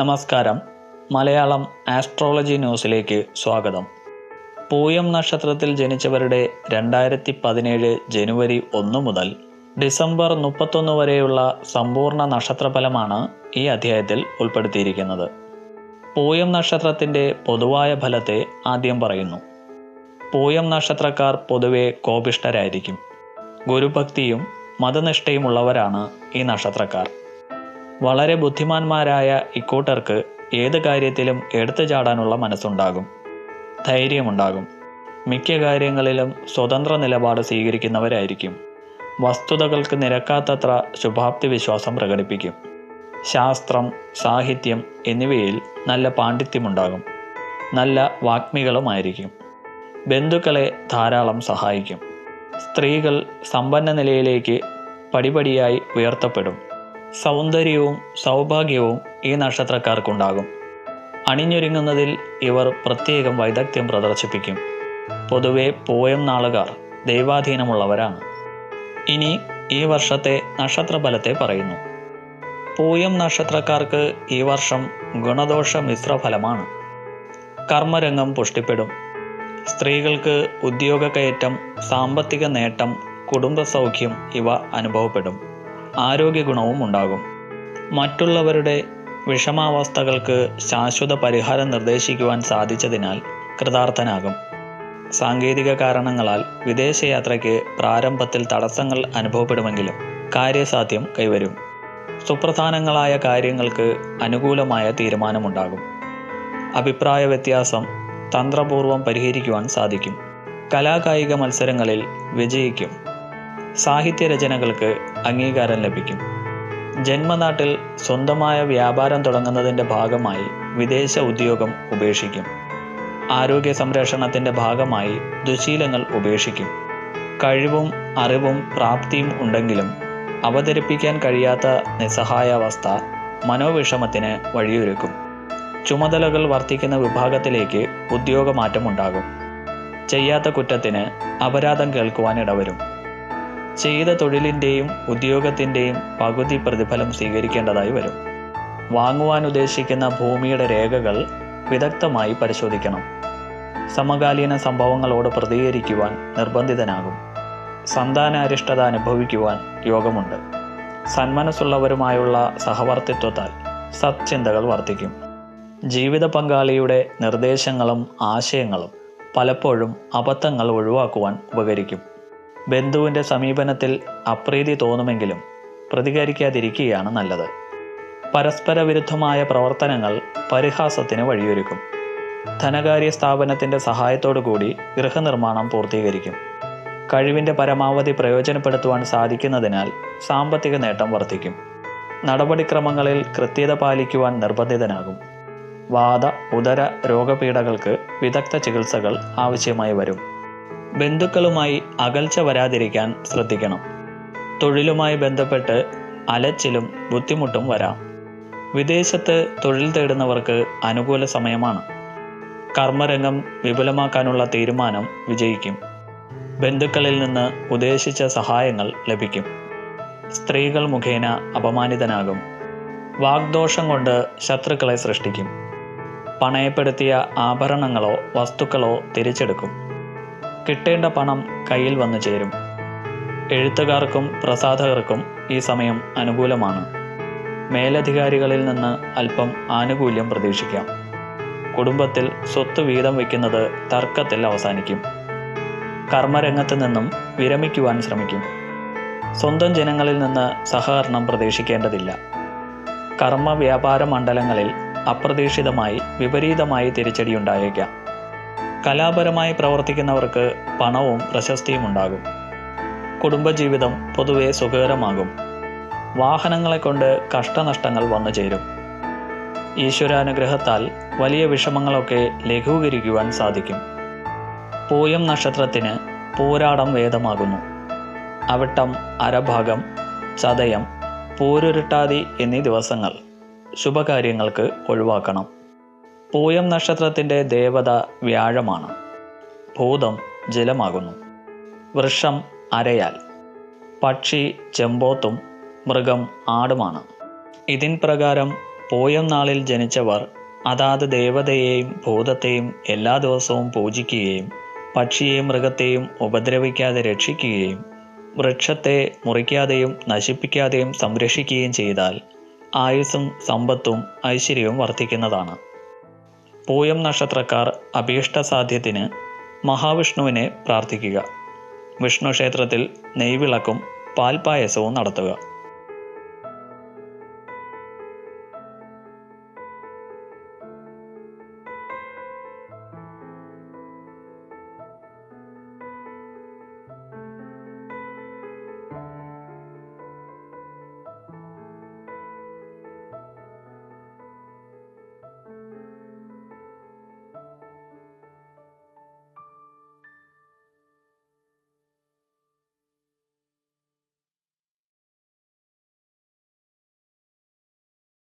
നമസ്കാരം. മലയാളം ആസ്ട്രോളജി ന്യൂസിലേക്ക് സ്വാഗതം. പൂയം നക്ഷത്രത്തിൽ ജനിച്ചവരുടെ രണ്ടായിരത്തി പതിനേഴ് ജനുവരി ഒന്ന് മുതൽ ഡിസംബർ മുപ്പത്തൊന്ന് വരെയുള്ള സമ്പൂർണ നക്ഷത്രഫലമാണ് ഈ അധ്യായത്തിൽ ഉൾപ്പെടുത്തിയിരിക്കുന്നത്. പൂയം നക്ഷത്രത്തിന്റെ പൊതുവായ ഫലത്തെ ആദ്യം പറയുന്നു. പൂയം നക്ഷത്രക്കാർ പൊതുവെ കോപിഷ്ഠരായിരിക്കും. ഗുരുഭക്തിയും മതനിഷ്ഠയുമുള്ളവരാണ് ഈ നക്ഷത്രക്കാർ. വളരെ ബുദ്ധിമാന്മാരായ ഇക്കൂട്ടർക്ക് ഏത് കാര്യത്തിലും എടുത്തു ചാടാനുള്ള മനസ്സുണ്ടാകും. ധൈര്യമുണ്ടാകും. മിക്ക കാര്യങ്ങളിലും സ്വതന്ത്ര നിലപാട് സ്വീകരിക്കുന്നവരായിരിക്കും. വസ്തുതകൾക്ക് നിരക്കാത്തത്ര ശുഭാപ്തി വിശ്വാസം പ്രകടിപ്പിക്കും. ശാസ്ത്രം സാഹിത്യം എന്നിവയിൽ നല്ല പാണ്ഡിത്യമുണ്ടാകും. നല്ല വാഗ്മികളുമായിരിക്കും. ബന്ധുക്കളെ ധാരാളം സഹായിക്കും. സ്ത്രീകൾ സമ്പന്ന നിലയിലേക്ക് പടിപടിയായി ഉയർത്തപ്പെടും. സൗന്ദര്യവും സൗഭാഗ്യവും ഈ നക്ഷത്രക്കാർക്കുണ്ടാകും. അണിഞ്ഞൊരുങ്ങുന്നതിൽ ഇവർ പ്രത്യേകം വൈദഗ്ധ്യം പ്രദർശിപ്പിക്കും. പൊതുവെ പോയം നാളുകാർ ദൈവാധീനമുള്ളവരാണ്. ഇനി ഈ വർഷത്തെ നക്ഷത്രഫലത്തെ പറയുന്നു. പൂയം നക്ഷത്രക്കാർക്ക് ഈ വർഷം ഗുണദോഷ മിശ്രഫലമാണ്. കർമ്മരംഗം പുഷ്ടിപ്പെടും. സ്ത്രീകൾക്ക് ഉദ്യോഗ കയറ്റം സാമ്പത്തിക നേട്ടം കുടുംബസൗഖ്യം ഇവ അനുഭവപ്പെടും. ആരോഗ്യ ഗുണവും ഉണ്ടാകും. മറ്റുള്ളവരുടെ വിഷമാവസ്ഥകൾക്ക് ശാശ്വത പരിഹാരം നിർദ്ദേശിക്കുവാൻ സാധിച്ചതിനാൽ കൃതാർത്ഥനാകും. സാങ്കേതിക കാരണങ്ങളാൽ വിദേശയാത്രയ്ക്ക് പ്രാരംഭത്തിൽ തടസ്സങ്ങൾ അനുഭവപ്പെടുമെങ്കിലും കാര്യസാധ്യം കൈവരും. സുപ്രധാനങ്ങളായ കാര്യങ്ങൾക്ക് അനുകൂലമായ തീരുമാനമുണ്ടാകും. അഭിപ്രായ വ്യത്യാസം തന്ത്രപൂർവം പരിഹരിക്കുവാൻ സാധിക്കും. കലാകായിക മത്സരങ്ങളിൽ വിജയിക്കും. സാഹിത്യരചനകൾക്ക് അംഗീകാരം ലഭിക്കും. ജന്മനാട്ടിൽ സ്വന്തമായ വ്യാപാരം തുടങ്ങുന്നതിന്റെ ഭാഗമായി വിദേശ ഉദ്യോഗം ഉപേക്ഷിക്കും. ആരോഗ്യ സംരക്ഷണത്തിന്റെ ഭാഗമായി ദുശീലങ്ങൾ ഉപേക്ഷിക്കും. കഴിവും അറിവും പ്രാപ്തിയും ഉണ്ടെങ്കിലും അവതരിപ്പിക്കാൻ കഴിയാത്ത നിസ്സഹായാവസ്ഥ മനോവിഷമത്തിന് വഴിയൊരുക്കും. ചുമതലകൾ വർദ്ധിക്കുന്ന വിഭാഗത്തിലേക്ക് ഉദ്യോഗമാറ്റമുണ്ടാകും. ചെയ്യാത്ത കുറ്റത്തിന് അപരാധം കേൾക്കുവാൻ ഇടവരും. ചെയ്ത തൊഴിലിന്റെയും ഉദ്യോഗത്തിന്റെയും പകുതി പ്രതിഫലം സ്വീകരിക്കേണ്ടതായി വരും. വാങ്ങുവാൻ ഉദ്ദേശിക്കുന്ന ഭൂമിയുടെ രേഖകൾ വിദഗ്ധമായി പരിശോധിക്കണം. സമകാലീന സംഭവങ്ങളോട് പ്രതികരിക്കുവാൻ നിർബന്ധിതനാകും. സന്താനാരിഷ്ടത അനുഭവിക്കുവാൻ യോഗമുണ്ട്. സന്മനസ്സുള്ളവരുമായുള്ള സഹവർത്തിത്വത്താൽ സത്ചിന്തകൾ വർദ്ധിക്കും. ജീവിത പങ്കാളിയുടെ നിർദ്ദേശങ്ങളും ആശയങ്ങളും പലപ്പോഴും അബദ്ധങ്ങൾ ഒഴിവാക്കുവാൻ ഉപകരിക്കും. ബന്ധുവിന്റെ സമീപനത്തിൽ അപ്രീതി തോന്നുമെങ്കിലും പ്രതികരിക്കാതിരിക്കുകയാണ് നല്ലത്. പരസ്പര വിരുദ്ധമായ പ്രവർത്തനങ്ങൾ പരിഹാസത്തിന് വഴിയൊരുക്കും. ധനകാര്യ സ്ഥാപനത്തിന്റെ സഹായത്തോടു കൂടി ഗൃഹനിർമ്മാണം പൂർത്തീകരിക്കും. കഴിവിന്റെ പരമാവധി പ്രയോജനപ്പെടുത്തുവാൻ സാധിക്കുന്നതിനാൽ സാമ്പത്തിക നേട്ടം വർദ്ധിക്കും. നടപടിക്രമങ്ങളിൽ കൃത്യത പാലിക്കുവാൻ നിർബന്ധിതനാകും. വാദ ഉദര രോഗപീഠകൾക്ക് വിദഗ്ധ ചികിത്സകൾ ആവശ്യമായി വരും. ബന്ധുക്കളുമായി അകൽച്ച വരാതിരിക്കാൻ ശ്രദ്ധിക്കണം. തൊഴിലുമായി ബന്ധപ്പെട്ട് അലച്ചിലും ബുദ്ധിമുട്ടും വരാം. വിദേശത്ത് തൊഴിൽ തേടുന്നവർക്ക് അനുകൂല സമയമാണ്. കർമ്മരംഗം വിപുലമാക്കാനുള്ള തീരുമാനം വിജയിക്കും. ബന്ധുക്കളിൽ നിന്ന് ഉദ്ദേശിച്ച സഹായങ്ങൾ ലഭിക്കും. സ്ത്രീകൾ മുഖേന അപമാനിതനാകും. വാഗ്ദോഷം കൊണ്ട് ശത്രുക്കളെ സൃഷ്ടിക്കും. പണയപ്പെടുത്തിയ ആഭരണങ്ങളോ വസ്തുക്കളോ തിരിച്ചെടുക്കും. കിട്ടേണ്ട പണം കയ്യിൽ വന്നു ചേരും. എഴുത്തുകാർക്കും പ്രസാധകർക്കും ഈ സമയം അനുകൂലമാണ്. മേലധികാരികളിൽ നിന്ന് അല്പം ആനുകൂല്യം പ്രതീക്ഷിക്കാം. കുടുംബത്തിൽ സ്വത്ത് വീതം വയ്ക്കുന്നത് തർക്കത്തിൽ അവസാനിക്കും. കർമ്മരംഗത്ത് നിന്നും വിരമിക്കുവാൻ ശ്രമിക്കും. സ്വന്തം ജനങ്ങളിൽ നിന്ന് സഹകരണം പ്രതീക്ഷിക്കേണ്ടതില്ല. കർമ്മ വ്യാപാര മണ്ഡലങ്ങളിൽ അപ്രതീക്ഷിതമായി വിപരീതമായി തിരിച്ചടിയുണ്ടായേക്കാം. കലാപരമായി പ്രവർത്തിക്കുന്നവർക്ക് പണവും പ്രശസ്തിയും ഉണ്ടാകും. കുടുംബജീവിതം പൊതുവെ സുഖകരമാകും. വാഹനങ്ങളെ കൊണ്ട് കഷ്ടനഷ്ടങ്ങൾ വന്നു ചേരും. ഈശ്വരാനുഗ്രഹത്താൽ വലിയ വിഷമങ്ങളൊക്കെ ലഘൂകരിക്കുവാൻ സാധിക്കും. പൂയം നക്ഷത്രത്തിന് പൂരാടം വേദമാകുന്നു. അവിട്ടം അരഭാഗം ചതയം പൂരുരുട്ടാതി എന്നീ ദിവസങ്ങൾ ശുഭകാര്യങ്ങൾക്ക് ഒഴിവാക്കണം. പൂയം നക്ഷത്രത്തിന്റെ ദേവത വ്യാഴമാണ്. ഭൂതം ജലമാകുന്നു. വൃക്ഷം അരയാൽ. പക്ഷി ചെമ്പോത്തും മൃഗം ആടുമാണ്. ഇതിൻ പ്രകാരം പൂയം നാളിൽ ജനിച്ചവർ അതാത് ദേവതയെയും ഭൂതത്തെയും എല്ലാ ദിവസവും പൂജിക്കുകയും പക്ഷിയെയും മൃഗത്തെയും ഉപദ്രവിക്കാതെ രക്ഷിക്കുകയും വൃക്ഷത്തെ മുറിക്കാതെയും നശിപ്പിക്കാതെയും സംരക്ഷിക്കുകയും ചെയ്താൽ ആയുസ്സും സമ്പത്തും ഐശ്വര്യവും വർദ്ധിക്കുന്നതാണ്. പൂയം നക്ഷത്രക്കാർ അഭീഷ്ട സാധ്യത്തിന് മഹാവിഷ്ണുവിനെ പ്രാർത്ഥിക്കുക. വിഷ്ണു ക്ഷേത്രത്തിൽ നെയ്വിളക്കും പാൽപ്പായസവും നടത്തുക.